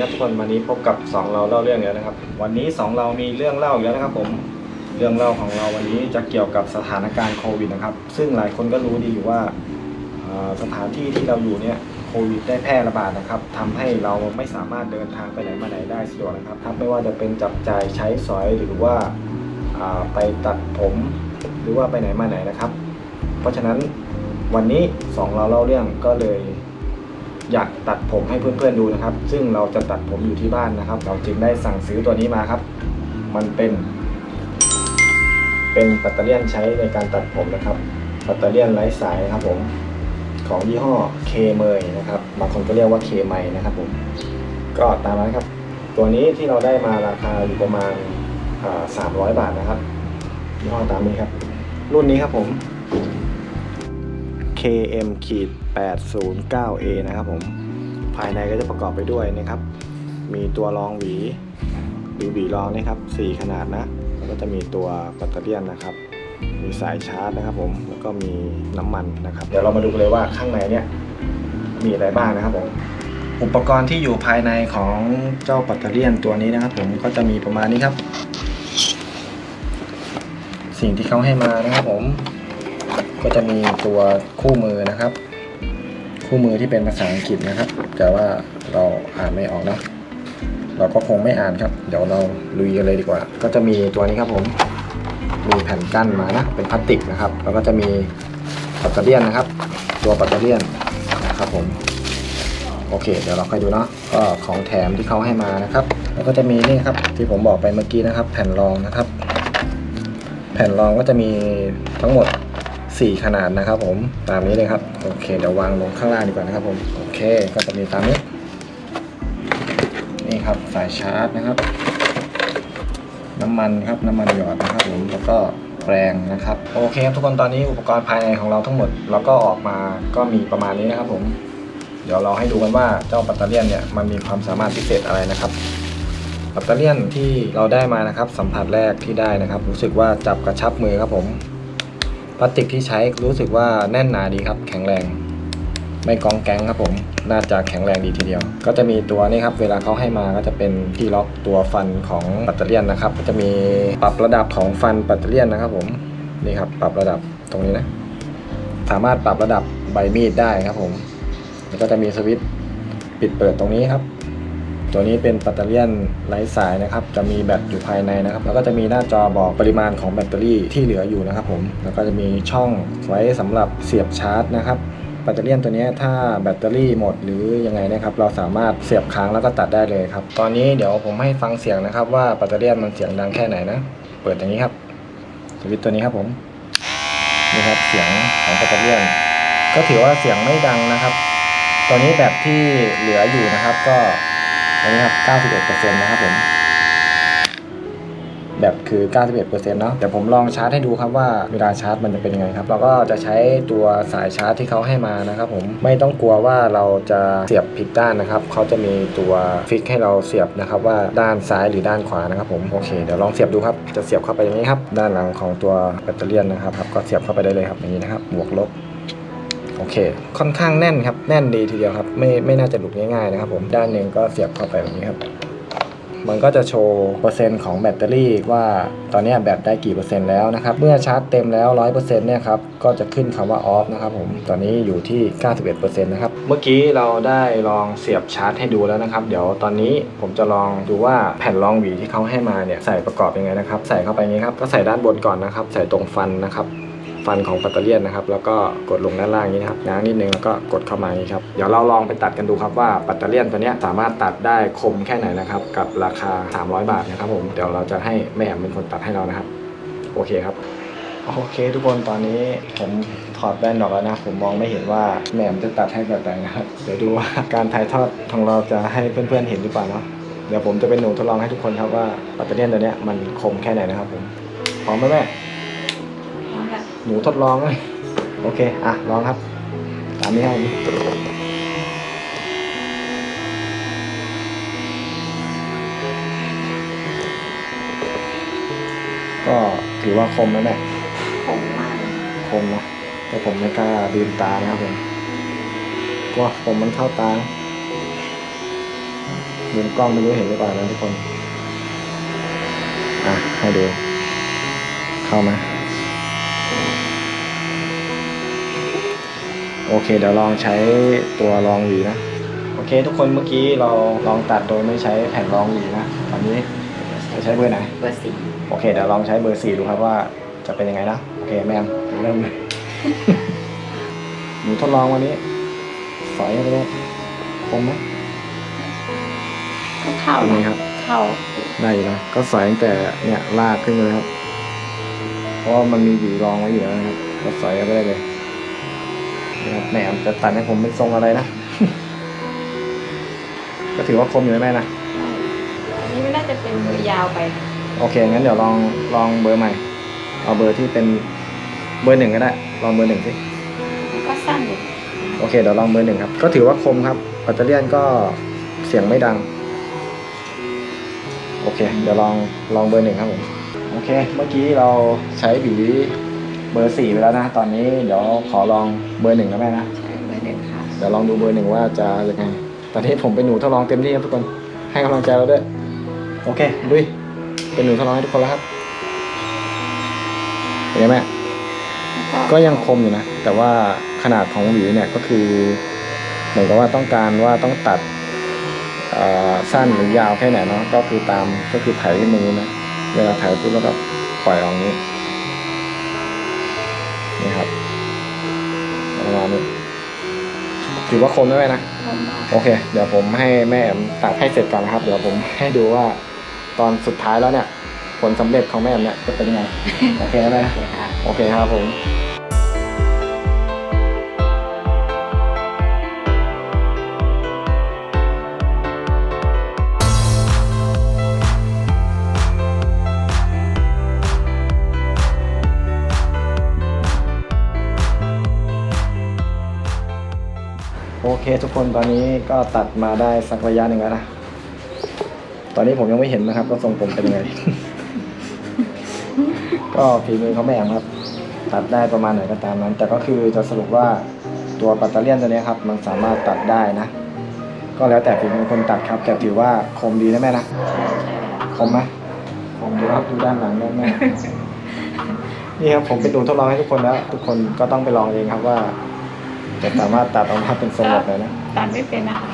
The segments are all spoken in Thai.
ครับทุกคนวันนี้พบกับสองเราเล่าเรื่องแล้วนะครับ วันนี้สองเรามีเรื่องเล่าอีกแล้วนะครับผมเรื่องเล่าของเราวันนี้จะเกี่ยวกับสถานการณ์โควิดนะครับ ซึ่งหลายคนก็รู้ดีอยู่ว่าสถานที่ที่เราอยู่เนี่ยโควิดได้แพร่ระบาดนะครับทำให้เราไม่สามารถเดินทางไปไหนมาไหนได้สะดวกนะครับทั้งไม่ว่าจะเป็นจับจ่ายใช้สอยหรือว่าอ่าไปตัดผมหรือว่าไปไหนมาไหนนะครับ เพราะฉะนั้นวันนี้สองเราเล่าเรื่องก็เลย อยากตัดผมให้เพื่อนๆดูนะครับ ซึ่งเราจะตัดผมอยู่ที่บ้านนะครับ เราจึงได้สั่งซื้อตัวนี้มาครับ มันเป็น เป็นแบตเตอรี่ยนใช้ในการตัดผมนะครับแบตเตอรี่ยนไร้สายนะครับผม ของยี่ห้อเคเมยนะครับ บางคนก็เรียกว่าเคไมนะครับผม ก็ตามนั้นครับ ตัวนี้ที่เราได้มาราคาอยู่ประมาณสามร้อยบาทนะครับยี่ห้อตามนี้ครับ รุ่นนี้ครับผม KM ขีด 809A นะครับผม ภายในก็จะประกอบไปด้วยนะครับ มีตัวรองหวีหรือหวีรองนี่ครับ 4 ขนาดนะ แล้วก็จะมีตัวแบตเตอรี่นะครับ มีสายชาร์จนะครับผม แล้วก็มีน้ำมันนะครับ เดี๋ยวเรามาดูกันเลยว่าข้างในเนี่ยมีอะไรบ้างนะครับผม อุปกรณ์ที่อยู่ภายในของเจ้าแบตเตอรี่ตัวนี้นะครับ ผม ก็จะมีประมาณนี้ครับ สิ่งที่เขาให้มานะครับผม ก็จะมีตัวคู่มือนะครับ คู่มือที่เป็นภาษาอังกฤษนะครับ แต่ว่าเราอ่านไม่ออกเนะเราก็คงไม่อ่านครับ เดี๋ยวเราลุยกันเลยดีกว่า ก็จะมีตัวนี้ครับผม มีแผ่นกั้นมานะ เป็นพลาสติกนะครับ แล้วก็จะมีแบตเตอรี่ยนนะครับ ตัวแบตเตอรี่ยนนะครับผม โอเค เดี๋ยวเราค่อยดูเนาะ ก็ของแถมที่เขาให้มานะครับ แล้วก็จะมีนี่ครับ ที่ผมบอกไปเมื่อกี้นะครับ แผ่นรองนะครับ แผ่นรองก็จะมีทั้งหมด 4 ขนาดนะครับผมตามนี้เลยครับโอเคเดี๋ยววางลงข้างล่างดีกว่านะครับผมโอเคก็จะมีตามนี้ นี่ครับสายชาร์จนะครับ น้ำมันครับน้ำมันหยอดนะครับผมแล้วก็แปรงนะครับโอเคครับทุกคนตอนนี้อุปกรณ์ภายในของเราทั้งหมดเราก็ออกมาก็มีประมาณนี้นะครับผม เดี๋ยวเราให้ดูกันว่าเจ้าแบตเตอรี่เนี่ยมันมีความสามารถพิเศษอะไรนะครับแบตเตอรี่ที่เราได้มานะครับ สัมผัสแรกที่ได้นะครับ รู้สึกว่าจับกระชับมือครับผม พลาสติกที่ใช้รู้สึกว่าแน่นหนาดีครับ แข็งแรง ไม่กองแก๊งครับผม น่าจะแข็งแรงดีทีเดียว ก็จะมีตัวนี้ครับ เวลาเขาให้มาก็จะเป็นที่ล็อกตัวฟันของแบตเตอรี่ยนนะครับ ก็จะมีปรับระดับของฟันแบตเตอรี่ยนนะครับ ผม นี่ครับ ปรับระดับตรงนี้นะ สามารถปรับระดับใบมีดได้ครับผม แล้วก็จะมีสวิตช์ปิดเปิดตรงนี้ครับ ตัวนี้เป็นแบตเตอรี่ยนไร้สายนะครับ จะมีแบตอยู่ภายในนะครับ แล้วก็จะมีหน้าจอบอกปริมาณของแบตเตอรี่ที่เหลืออยู่นะครับผม แล้วก็จะมีช่องไว้สำหรับเสียบชาร์จนะครับแบตเตอรี่ยนตัวนี้ถ้าแบตเตอรี่หมดหรือยังไงนะครับเราสามารถเสียบค้างแล้วก็ตัดได้เลยครับ ตอนนี้เดี๋ยวผมให้ฟังเสียงนะครับ ว่าแบตเตอรี่ยนมันเสียงดังแค่ไหนนะ เปิดอย่างนี้ครับสวิตตัวนี้ครับผมนี่ครับเสียงของแบตเตอรี่ยนก็ถือว่าเสียงไม่ดังนะครับ ตอนนี้แบตที่เหลืออยู่นะครับ ก็ อันนี้ครับ 91%นะครับผม แบตคือ 91%เนาะเดี๋ยวผมลองชาร์จให้ดูครับว่าเวลาชาร์จมันจะเป็นยังไงครับ เราก็จะใช้ตัวสายชาร์จที่เขาให้มานะครับผม ไม่ต้องกลัวว่าเราจะเสียบผิดด้านนะครับ เขาจะมีตัวฟิกให้เราเสียบนะครับว่าด้านซ้ายหรือด้านขวานะครับผม โอเค เดี๋ยวลองเสียบดูครับ จะเสียบเข้าไปอย่างนี้ครับ ด้านหลังของตัวแบตเตอรี่นะครับครับก็เสียบเข้าไปได้เลยครับอย่างนี้นะครับ บวกลบ โอเค ค่อนข้างแน่นครับ แน่นดีทีเดียวครับ ไม่ไม่น่าจะหลุดง่ายๆนะครับผม ด้านหนึ่งก็เสียบเข้าไปแบบนี้ครับ มันก็จะโชว์เปอร์เซ็นต์ของแบตเตอรี่ว่าตอนนี้แบตได้กี่เปอร์เซ็นต์แล้วนะครับ เมื่อชาร์จเต็มแล้ว 100%เนี่ยครับ ก็จะขึ้นคำว่าออฟนะครับผม ตอนนี้อยู่ที่ 91%นะครับ เมื่อกี้เราได้ลองเสียบชาร์จให้ดูแล้วนะครับ เดี๋ยวตอนนี้ผมจะลองดูว่าแผ่นรองหวีที่เขาให้มาเนี่ยใส่ประกอบยังไงนะครับ ใส่เข้าไปอย่างนี้ครับ ก็ใส่ด้านบนก่อนนะครับ ใส่ตรงฟันนะครับ ฟันของแบตเตอรี่ยนนะครับ แล้วก็กดลงด้านล่างนี้นะครับง้างนิดนึงแล้วก็กดเข้ามาอย่างนี้ครับ เดี๋ยวเราลองไปตัดกันดูครับว่าแบตเตอรี่ยนตัวนี้สามารถตัดได้คมแค่ไหนนะครับกับราคา 300 บาทนะครับผมเดี๋ยวเราจะให้แม่แอมเป็นคนตัดให้เรานะครับ โอเคครับโอเคทุกคนตอนนี้ผมถอดแว่นออกแล้วนะ ผมมองไม่เห็นว่าแม่แอมจะตัดให้แบบไหนนะครับ เดี๋ยวดูว่าการถ่ายทอดของเราจะให้เพื่อนๆเห็นหรือเปล่าเนาะเดี๋ยวผมจะเป็นหนูทดลองให้ทุกคนครับว่าแบตเตอรี่ยนตัวเนี้ยมันคมแค่ไหนนะครับผมพร้อมไหมแม่ หนูทดลองเลยโอเค อะ ลองครับ ตามนี้ครับผมก็ถือว่าคมนะแม่ผมมากคมนะแต่ผมไม่กล้าลืมตานะครับผมกลัวผมมันเข้าตามุมกล้องไม่รู้เห็นหรือเปล่านะทุกคน อะ ให้ดู เข้ามา โอเค เดี๋ยวลองใช้ตัวรองหวีนะ โอเค ทุกคนเมื่อกี้เราลองตัดโดยไม่ใช้แผ่นรองหวีนะ ตอนนี้จะใช้เบอร์ไหน เบอร์สี่โอเค เดี๋ยวลองใช้เบอร์สี่ดูครับว่าจะเป็นยังไงนะ โอเคแม่มเริ่มเลยหนูทดลองวันนี้สอยไปเลยคมไหมก็เข้าเป็นไงนะครับ เข้าได้อยู่นะ ก็สอยตั้งแต่เนี่ยลากขึ้นเลยครับ เพราะว่ามันมีหวีรองไว้อยู่แล้วนะครับ ก็สอยไปได้เลย นะครับแหมจะตัดให้ผมเป็นทรงอะไรนะ ก็ถือว่าคมอยู่นะแม่นะนี่ไม่น่าจะเป็นเบอร์ยาวไปนะโอเค งั้นเดี๋ยวลองลองเบอร์ใหม่ เอาเบอร์ที่เป็นเบอร์หนึ่งก็ได้ ลองเบอร์หนึ่งสิ มันก็สั้นอยู่โอเค เดี๋ยวลองเบอร์หนึ่งครับ ก็ถือว่าคมครับปัตเตอร์เลียนก็เสียงไม่ดัง โอเค เดี๋ยวลองลองเบอร์หนึ่งครับผม โอเค เมื่อกี้เราใช้บี เบอร์สี่ไปแล้วนะ ตอนนี้เดี๋ยวขอลองเบอร์หนึ่งนะแม่นะใช่เบอร์หนึ่งค่ะ เดี๋ยวลองดูเบอร์หนึ่งว่าจะยังไง ตอนนี้ผมเป็นหนูทดลองเต็มที่ครับทุกคน ให้กำลังใจเราด้วย โอเคดุยเป็นหนูทดลองให้ทุกคนแล้วครับเห็นไหมแม่แล้วก็ยังคมอยู่นะ แต่ว่าขนาดของหวีเนี่ยก็คือเหมือนกับว่าต้องการว่าต้องตัดเอ่อสั้นหรือยาวแค่ไหนเนาะก็คือตามก็คือไถมือนะเวลาไถปุ๊บแล้วก็ปล่อยออกนี้ นี่ครับประมาณนี้ถือว่าคมไหมนะคมมากโอเค เดี๋ยวผมให้แม่แอมตัดให้เสร็จก่อนนะครับ เดี๋ยวผมให้ดูว่าตอนสุดท้ายแล้วเนี่ย ผลสำเร็จของแม่แอมเนี่ยจะเป็นยังไง โอเคไหมโอเคค่ะโอเคครับผม โอเคทุกคนตอนนี้ก็ตัดมาได้สักระยะหนึ่งแล้วนะตอนนี้ผมยังไม่เห็นนะครับว่าทรงผมเป็นยังไง ก็ฝีมือเขาแม่งครับ ตัดได้ประมาณไหนก็ตามนั้น แต่ก็คือจะสรุปว่าตัวปัตเตอร์เลียนตัวนี้ครับ มันสามารถตัดได้นะ ก็แล้วแต่ฝีมือคนตัดครับ แต่ถือว่าคมดีนะแม่นะคมไหมคมดูครับดูด้านหลังด้แม่นี่ครับผมเป็นดูทดลองให้ทุกคนแล้ว ทุกคนก็ต้องไปลองเองครับว่า จะสามารถตัดออกมาเป็นทรงแบบไหนนะตัดไม่เป็นนะคะ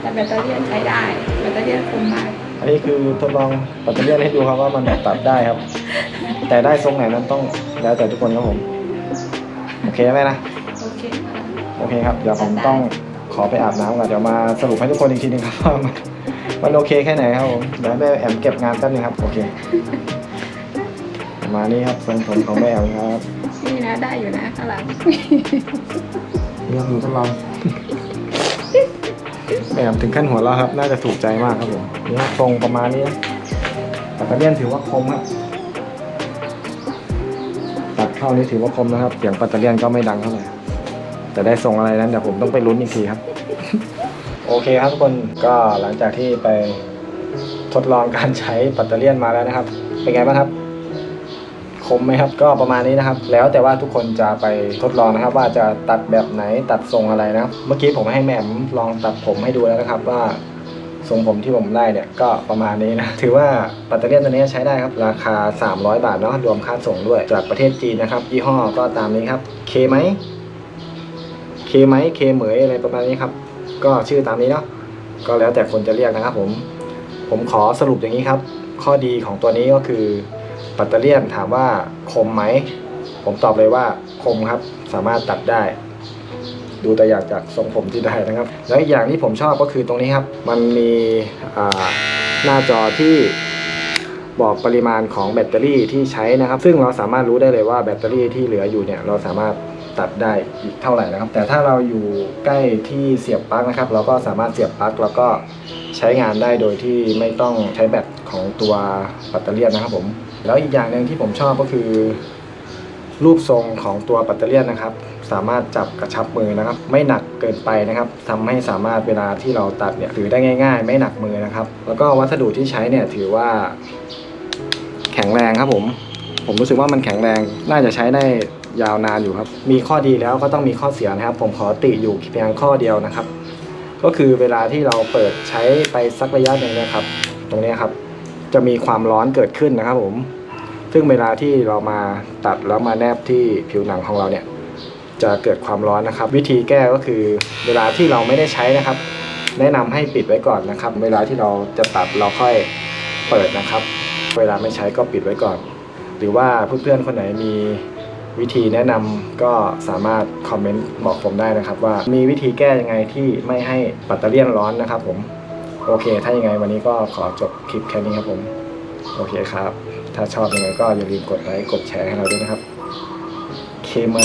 แต่แบตเตอรี่ยนใช้ได้แบตเตอรี่ยนคมมากอันนี้คือทดลองปัตเตอร์เลียนให้ดูครับว่ามันตัดได้ครับ แต่ได้ทรงไหนนั้นต้องแล้วแต่ทุกคนครับผมโอเคไหมนะโอเคค่ะโอเคครับเดี๋ยวผมต้องขอไปอาบน้ำก่อนเดี๋ยวมาสรุปให้ทุกคนอีกทีนึงครับว่ามันมันโอเคแค่ไหนครับผมเดี๋ยวให้แม่แอมเก็บงานแป๊บนึงครับโอเคประมาณนี้ครับทรงผมของแม่แอมครับ นี่นะได้อยู่นะข้างหลังเรื่องดูทดลองแม่แอมถึงขั้นหัวเราะครับ น่าจะถูกใจมากครับผมนี่ทรงประมาณนี้นะปัตเตอร์เลียนถือว่าคมครับตัดเข้านี่ถือว่าคมนะครับ เสียงปัตเตอร์เลียนก็ไม่ดังเท่าไหร่แต่ได้ทรงอะไรนั้นเดี๋ยวผมต้องไปลุ้นอีกทีครับ โอเคครับทุกคนก็หลังจากที่ไปทดลองการใช้ปัตเตอร์เลียนมาแล้วนะครับ เป็นไงบ้างครับ คมไหมครับ ก็ประมาณนี้นะครับ แล้วแต่ว่าทุกคนจะไปทดลองนะครับ ว่าจะตัดแบบไหนตัดทรงอะไรนะครับ เมื่อกี้ผมให้แหม่มลองตัดผมให้ดูแล้วนะครับว่าทรงผมที่ผมได้เนี่ยก็ประมาณนี้นะ ถือว่าปัตเตอร์เลียนตัวนี้ใช้ได้ครับ ราคา 300 บาทเนาะรวมค่าส่งด้วย จากประเทศจีนนะครับ ยี่ห้อก็ตามนี้ครับเคไหมเคไหมเคเหมยอะไรประมาณนี้ครับ ก็ชื่อตามนี้เนาะก็แล้วแต่คนจะเรียกนะครับผมผมขอสรุปอย่างนี้ครับ ข้อดีของตัวนี้ก็คือ ปัตเตอร์เลียนถามว่าคมไหม ผมตอบเลยว่าคมครับ สามารถตัดได้ ดูตัวอย่างจากทรงผมที่ได้นะครับ แล้วอีกอย่างที่ผมชอบก็คือตรงนี้ครับ มันมีหน้าจอที่บอกปริมาณของแบตเตอรี่ที่ใช้นะครับ ซึ่งเราสามารถรู้ได้เลยว่าแบตเตอรี่ที่เหลืออยู่เนี่ยเราสามารถตัดได้อีกเท่าไหร่นะครับ แต่ถ้าเราอยู่ใกล้ที่เสียบปลั๊กนะครับ เราก็สามารถเสียบปลั๊กแล้วก็ใช้งานได้โดยที่ไม่ต้องใช้แบตของตัวแบตเตอรี่นะครับผม แล้วอีกอย่างหนึ่งที่ผมชอบก็คือ รูปทรงของตัวแบตเตอรี่นะครับ สามารถจับกระชับมือนะครับ ไม่หนักเกินไปนะครับทำให้สามารถเวลาที่เราตัดเนี่ยถือได้ง่าย ๆ ไม่หนักมือนะครับ แล้วก็วัสดุที่ใช้เนี่ยถือว่า แข็งแรงครับผม ผมรู้สึกว่ามันแข็งแรงน่าจะใช้ได้ยาวนานอยู่ครับ มีข้อดีแล้วก็ต้องมีข้อเสียนะครับ ผมขอติอยู่เพียงข้อเดียวนะครับ ก็คือเวลาที่เราเปิดใช้ไปสักระยะหนึ่งนะครับ ตรงนี้ครับ จะมีความร้อนเกิดขึ้นนะครับผม ซึ่งเวลาที่เรามาตัดแล้วมาแนบที่ผิวหนังของเราเนี่ยจะเกิดความร้อนนะครับ วิธีแก้ก็คือเวลาที่เราไม่ได้ใช้นะครับ แนะนำให้ปิดไว้ก่อนนะครับ เวลาที่เราจะตัดเราค่อยเปิดนะครับ เวลาไม่ใช้ก็ปิดไว้ก่อน หรือว่าเพื่อนๆคนไหนมีวิธีแนะนำก็สามารถคอมเมนต์บอกผมได้นะครับ ว่ามีวิธีแก้ยังไงที่ไม่ให้แบตเตอรี่ยนร้อนนะครับ ผมโอเค ถ้ายังไงวันนี้ก็ขอจบคลิปแค่นี้ครับผม โอเคครับ ถ้าชอบยังไงก็อย่าลืมกดไลค์กดแชร์ให้เราด้วยนะครับ เคไหม